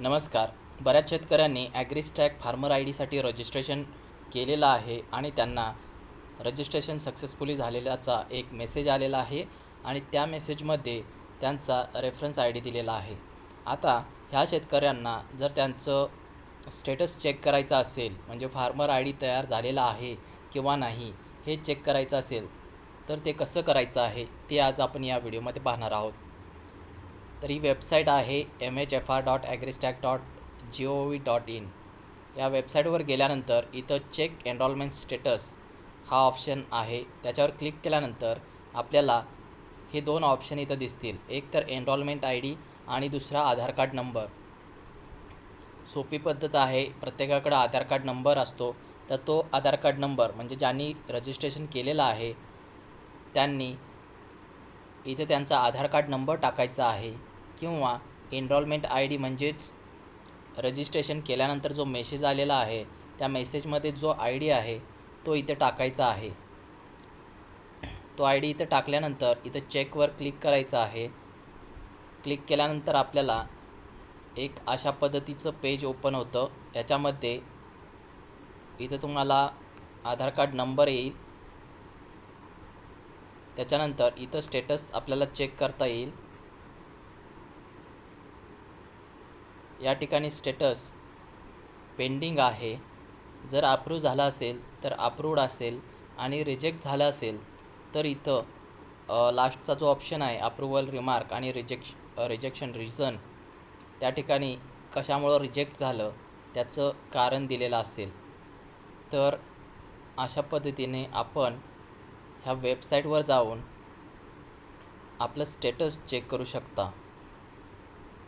नमस्कार. बऱ्याच शेतकऱ्यांनी ॲग्रिस्टॅक फार्मर आय डीसाठी रजिस्ट्रेशन केलेलं आहे आणि त्यांना रजिस्ट्रेशन सक्सेसफुली झालेल्याचा एक मेसेज आलेला आहे आणि त्या मेसेजमध्ये त्यांचा रेफरन्स आय डी दिलेला आहे. आता ह्या शेतकऱ्यांना जर त्यांचं स्टेटस चेक करायचं असेल म्हणजे फार्मर आय डी तयार झालेला आहे किंवा नाही हे चेक करायचं असेल तर ते कसं करायचं आहे ते आज आपण या व्हिडिओमध्ये पाहणार आहोत. तर ही वेबसाईट आहे M H F R dot AgriStack dot G O V dot in या वेबसाईटवर गेल्यानंतर इथं चेक एनरॉलमेंट स्टेटस हा ऑप्शन आहे. त्याच्यावर क्लिक केल्यानंतर आपल्याला हे दोन ऑप्शन इथं दिसतील. एक तर एनरॉलमेंट आय डी आणि दुसरा आधार कार्ड नंबर सोपी पद्धत आहे. प्रत्येकाकडं आधार कार्ड नंबर असतो. तर तो आधार कार्ड नंबर म्हणजे ज्यांनी रजिस्ट्रेशन केलेलं आहे त्यांनी इथे त्यांचा आधार कार्ड नंबर टाकायचा आहे. किंवा एनरॉलमेंट आय डी म्हणजेच रजिस्ट्रेशन केल्यानंतर जो मेसेज आलेला आहे त्या मेसेजमध्ये जो आय डी आहे तो इथे टाकायचा आहे. तो आय डी इथं टाकल्यानंतर इथं चेकवर क्लिक करायचं आहे. क्लिक केल्यानंतर आपल्याला एक अशा पद्धतीचं पेज ओपन होतं. याच्यामध्ये इथं तुम्हाला आधार कार्ड नंबर येईल. त्याच्यानंतर इथं स्टेटस आपल्याला चेक करता येईल. या ठिकाणी स्टेटस पेंडिंग आहे. जर अप्रूव्ह झाला असेल तर अप्रूव्ड असेल आणि रिजेक्ट झाला असेल तर इथं लास्टचा जो ऑप्शन आहे अप्रुवल रिमार्क आणि रिजेक्श रिजेक्शन रिझन त्या ठिकाणी कशामुळं रिजेक्ट झालं त्याचं कारण दिलेलं असेल. तर अशा पद्धतीने आपण ह्या वेबसाईटवर जाऊन आपलं स्टेटस चेक करू शकता.